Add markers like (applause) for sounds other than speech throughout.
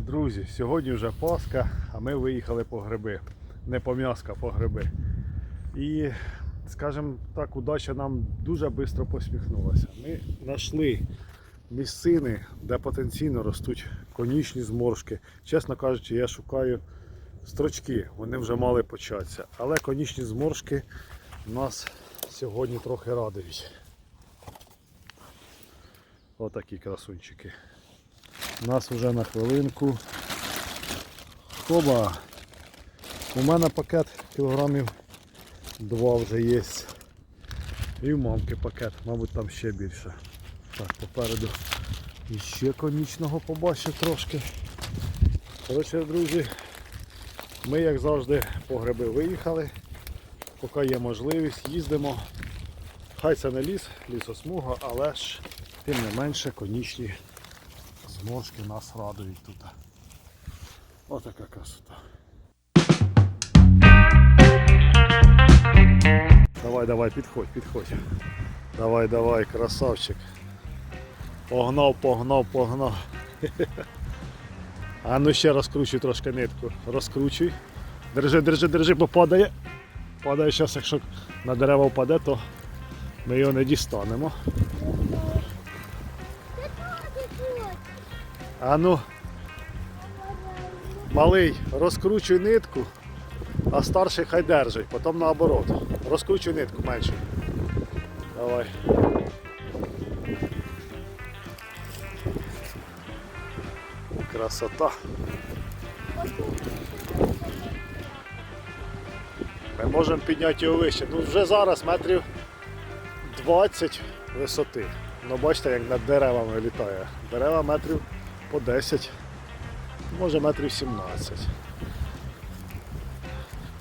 друзі, сьогодні вже Пасха, а ми виїхали по гриби. Не по м'яска, по гриби. І, скажімо так, удача нам дуже швидко посміхнулася. Ми знайшли місцини, де потенційно ростуть конічні зморшки. Чесно кажучи, я шукаю строчки, вони вже мали початися. Але конічні зморшки нас сьогодні трохи радують. Отакі красунчики. У нас вже на хвилинку. Хоба. У мене пакет кілограмів два вже є. І в мамки пакет, мабуть там ще більше. Так, попереду і ще конічного побачив трошки. Коротше, друзі, ми як завжди по гриби виїхали. Поки є можливість, їздимо. Хай це не ліс, лісосмуга, але ж тим не менше конічні зморшки нас радують тут. Отака красота. Давай, давай, підходь, підходь. Давай, давай, красавчик. Погнав, погнав, погнав. (laughs) А ну ще розкручуй трошки нитку. Розкручуй. Держи, держи, держи, бо падає. Падає зараз, якщо на дерева впаде, то ми його не дістанемо. А ну, малий, розкручуй нитку, а старший хай держить, потім наоборот. Розкручуй нитку менше. Давай. Красота. Ми можемо підняти його вище. Ну вже зараз метрів 20 висоти. Ну бачите, як над деревами літає. Дерева метрів по 10, може метрів 17.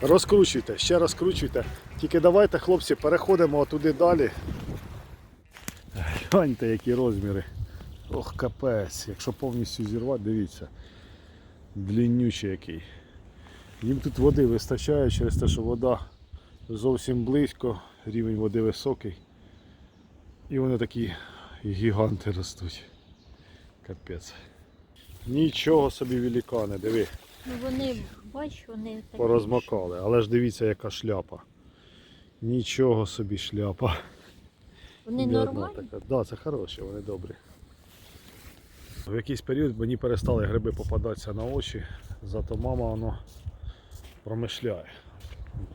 Розкручуйте, ще розкручуйте. Тільки давайте, хлопці, переходимо туди далі. Гляньте, які розміри. Ох, капець. Якщо повністю зірвати, дивіться. Дліннючий який. Їм тут води вистачає через те, що вода зовсім близько, рівень води високий. І вони такі гіганти ростуть. Капець. Нічого собі великани, диви, Ну вони, бач, вони такі. порозмокали. Але ж дивіться, яка шляпа. Нічого собі шляпа. Вони Ні одна нормальні? така. Да, це хороші, вони добрі. В якийсь період мені перестали гриби попадатися на очі, зато мама воно промишляє.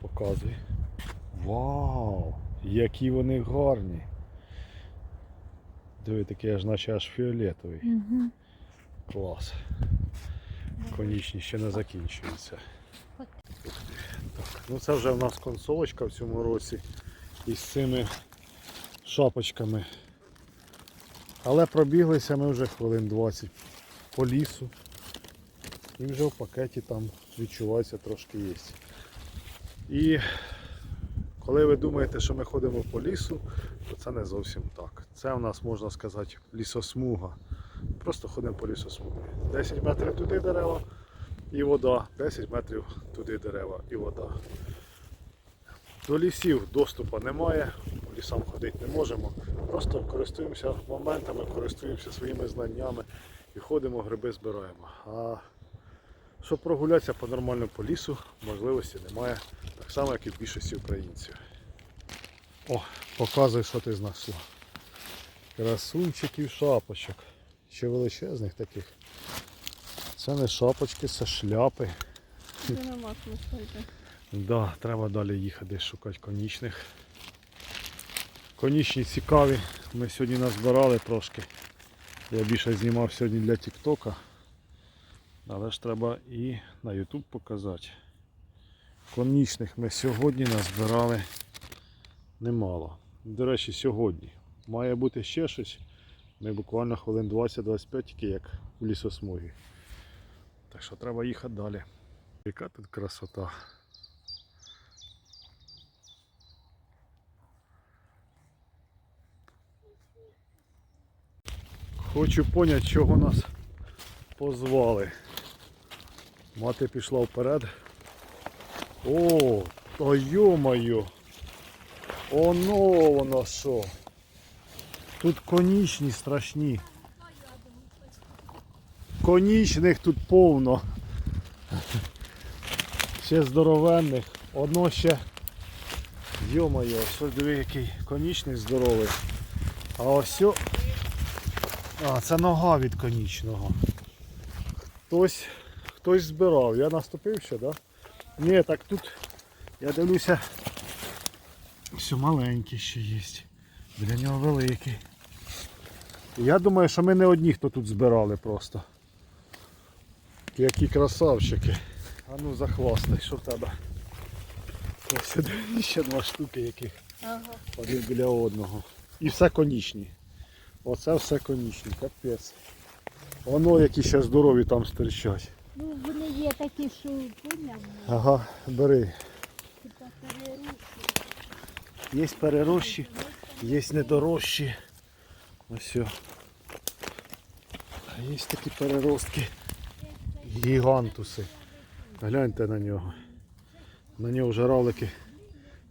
Показує. Вау! Які вони гарні! Диви, такі аж наче аж фіолетовий. Угу. Клас. Конічні ще не закінчуються. Так, ну це вже в нас консолочка в цьому році із цими шапочками. Але пробіглися ми вже хвилин 20 по лісу. І вже в пакеті там відчувається трошки є. І коли ви думаєте, що ми ходимо по лісу, то це не зовсім так. Це у нас можна сказати лісосмуга. Просто ходимо по лісосмугі. 10 метрів туди дерева і вода, 10 метрів туди дерева і вода. До лісів доступу немає, по лісам ходити не можемо. Просто користуємося моментами, користуємося своїми знаннями і ходимо, гриби збираємо. А щоб прогулятися по нормальному по лісу, можливості немає, так само, як і в більшості українців. О, показуй, що ти знайшла. Красунчиків шапочок. Ще величезних таких. Це не шапочки, це шляпи. Це нема смисла йти. Да, треба далі їхати шукати конічних. Конічні цікаві. Ми сьогодні назбирали трошки. Я більше знімав сьогодні для Тіктока. Але ж треба і на YouTube показати. Конічних ми сьогодні назбирали немало. До речі, сьогодні. Має бути ще щось. Ми буквально хвилин 20-25 тільки як у лісосмугі. Так що треба їхати далі. Яка тут красота. Хочу поняти, чого нас позвали. Мати пішла вперед. О, та йо-моє! Оно воно що. Тут конічні страшні. Конічних тут повно. Ще здоровенних. Одно ще. Йо-моє, що диви, який конічний здоровий. А ось. А, це нога від конічного. Хтось, хтось збирав. Я наступив ще, так? Да? Ні, так тут я дивлюся. Все маленький ще є. Для нього великий. Я думаю, що ми не одні, хто тут збирали просто. Які красавчики. А ну захвастай, що в тебе. Ось ще два штуки яких. Ага. Один біля одного. І все конічні. Оце все конічні, капець. Воно які ще здорові там стирчать. Ну, вони є такі, що поняв, Ага, бери. Є перерощі, є недорожчі. Ось. А є такі переростки. Гігантуси. Гляньте на нього. На нього вже равлики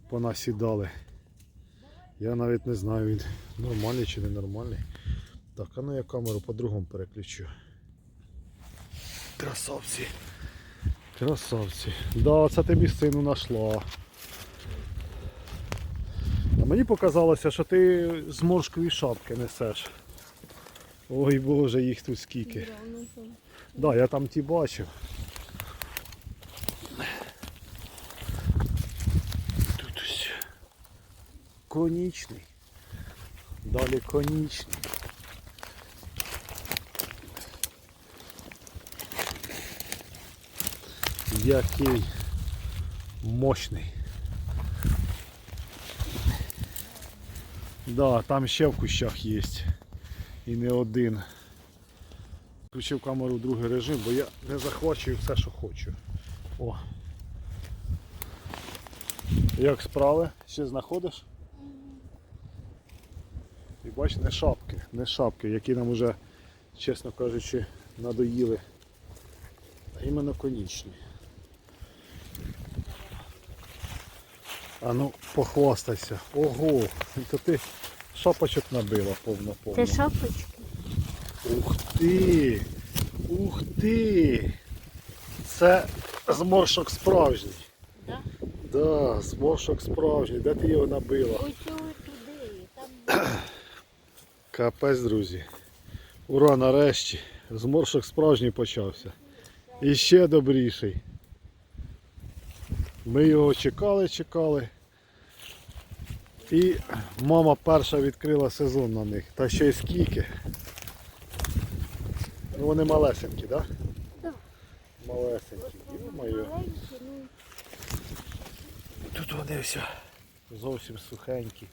понасідали. Я навіть не знаю, він нормальний чи не нормальний. Так, а ну я камеру по-другому переключу. Красавці. Красавці. Да, це ти місцину знайшла. Мені показалося, що ти зморшкові шапки несеш. Ой боже, їх тут скільки. Да, ну, Да, я там ті бачив. Тут ось конічний. Далі конічний. Який мощний. Да, там ще в кущах є. І не один. Включив камеру в другий режим, бо я не захвачую все, що хочу. О. Як справи? Ще знаходиш? І бач, не шапки, не шапки, які нам уже, чесно кажучи, надоїли. А іменно конічні. А ну, похвастайся. Ого, то ти шапочок набила повно-повно. Це шапочки. Ух ти! Ух ти! Це зморшок справжній. Да? Да, зморшок справжній. Де ти його набила? Ось туди, там (clears throat) Капець, друзі. Ура, нарешті. Зморшок справжній почався. І ще добріший. Ми його чекали, чекали. І мама перша відкрила сезон на них. Та ще й скільки. Ну вони малесенькі, так? Да? Да. Малесенькі. Ну, Тут вони все зовсім сухенькі,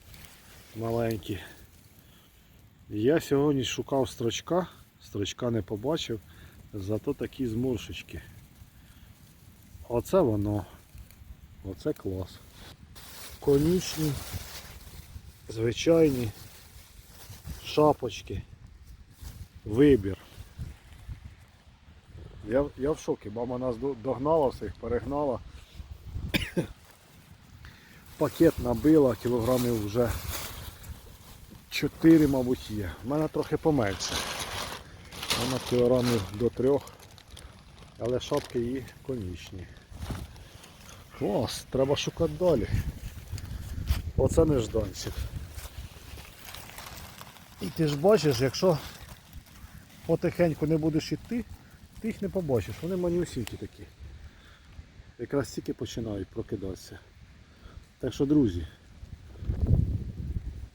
маленькі. Я сьогодні шукав строчка, строчка не побачив, зато такі зморшечки. Оце воно. Оце клас. Конічні, звичайні, шапочки, вибір. Я, я в шокі, мама нас догнала всіх, перегнала (coughs) пакет набила, кілограмів вже 4, мабуть, є. У мене трохи поменше. Вона кілограмів до 3, але шапки її конічні. Клас, треба шукати далі. Оце нежданчик. І ти ж бачиш, якщо потихеньку не будеш йти, ти їх не побачиш. Вони манюсінькі такі. Якраз тільки починають прокидатися. Так що, друзі,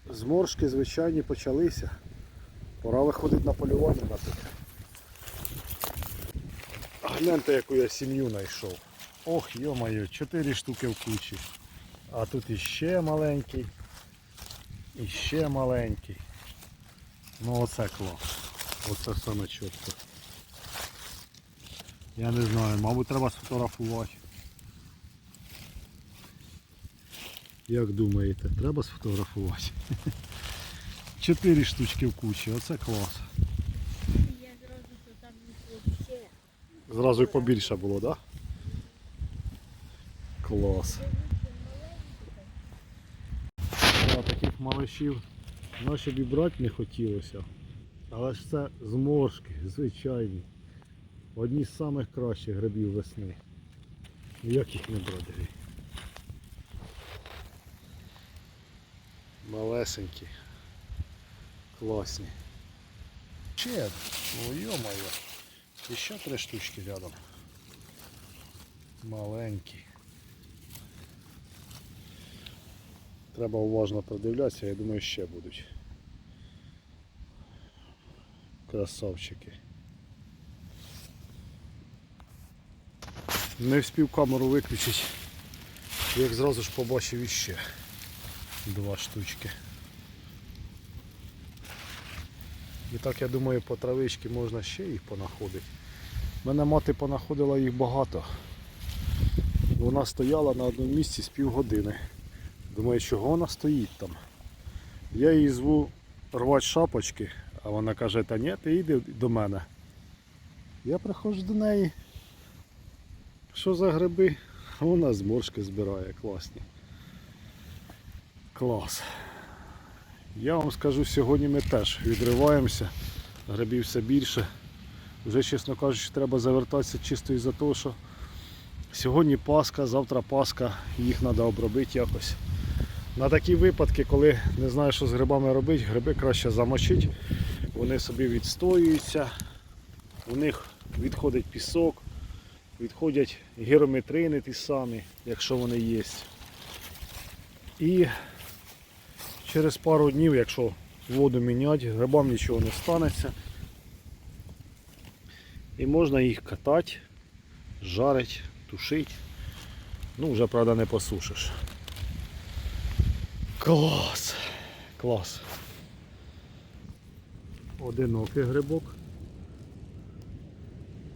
зморшки звичайні почалися. Пора виходити на полювання на таке. Гляньте, яку я сім'ю знайшов. Ох, йо-моє, чотири штуки в кучі. А тут іще маленький. Іще маленький. Ну оце клас. Оце саме чітко. Я не знаю, мабуть треба сфотографувати. Як думаєте, треба сфотографувати? (laughs) Чотири штучки в кучі, оце клас. я зразу там не ще. Зразу і побільше було, так? Да? Клас. Да, таких малышів наші б і брати не хотілося. Але ж це зморшки, звичайні. Одні з самих кращих грибів весни. Як їх не брати? Малесенькі. Класні. Ще, ну йо-моє. Ще три штучки рядом. Маленькі. Треба уважно продивлятися, я думаю, ще будуть. Красавчики. Не встиг камеру виключити, як зразу ж побачив іще два штучки. І так я думаю по травичці можна ще їх понаходити. Мене мати понаходила їх багато. Вона стояла на одному місці з півгодини. Думаю, чого вона стоїть там. Я її зву рвати шапочки, а вона каже, та ні, ти йди до мене. Я приходжу до неї. Що за гриби? Вона зморшки збирає, класні. Клас. Я вам скажу, сьогодні ми теж відриваємося, грибів все більше. Вже, чесно кажучи, треба завертатися чисто із-за того, що сьогодні Пасха, завтра Пасха, їх треба обробити якось. На такі випадки, коли не знаєш, що з грибами робити, гриби краще замочити, вони собі відстоюються, у них відходить пісок, відходять гірометрини ті самі, якщо вони є. І через пару днів, якщо воду міняти, грибам нічого не станеться. І можна їх катати, жарити, тушити. Ну, вже, правда, не посушиш. Клас! Клас. Одинокий грибок.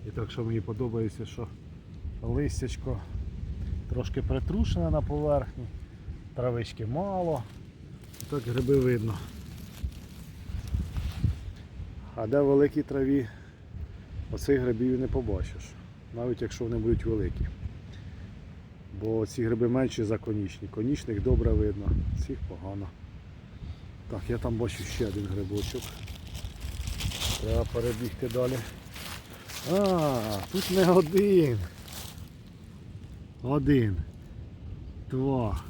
І так що мені подобається, що листячко трошки притрушене на поверхні, травички мало. І так гриби видно. А де великій траві оцих грибів не побачиш, навіть якщо вони будуть великі. Бо ці гриби менші за конічні. Конічних добре видно, цих погано. Так, я там бачу ще один грибочок. Треба перебігти далі. А, тут не один. Один. Два.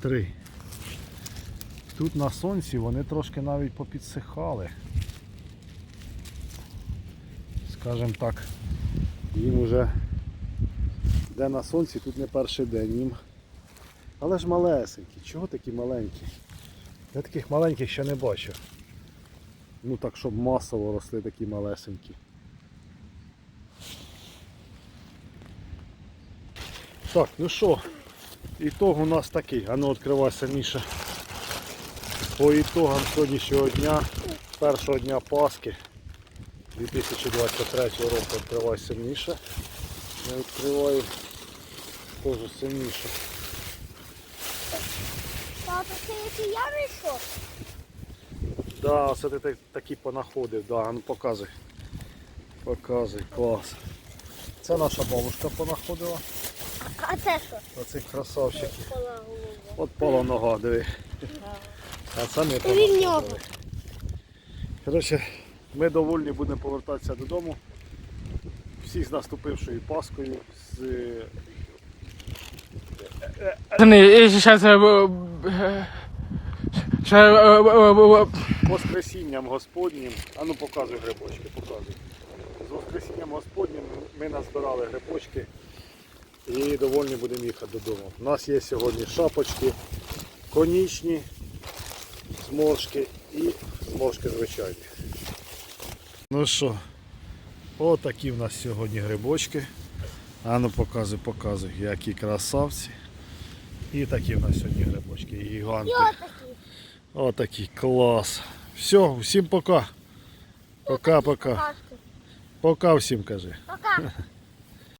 Три. Тут на сонці вони трошки навіть попідсихали. Скажем так, їм уже де на сонці, тут не перший день їм. Але ж малесенькі. Чого такі маленькі? Я таких маленьких ще не бачив. Ну так, щоб масово росли такі малесенькі. Так, ну що, ітог у нас такий. А ну відкривайся, Міша. По ітогам сьогоднішнього дня, першого дня Пасхи 2023 року відкривайся Міша. Я відкриваю теж сильніше. Папа, це який я вийшов? Да, оце ти так- такі понаходив, да, ну показуй. Показуй, клас. Це наша бабушка понаходила. А це що? Оцих красавчиків. Голова. От пала нога, диви. А це ми Це понаходили. Коротше, ми довольні будемо повертатися додому. Всіх з наступившою Паскою, з Воскресінням Господнім. А ну показуй грибочки, показуй. З Воскресінням Господнім ми назбирали грибочки і довольні будемо їхати додому. У нас є сьогодні шапочки, конічні, зморшки і зморшки звичайні. Ну що, отакі в нас сьогодні грибочки. А ну показуй, показуй, які красавці. І такі в нас сьогодні грибочки, гіганти. Отакий клас. Все, всім пока. Пока-пока. Пока всім кажи. Пока. (laughs)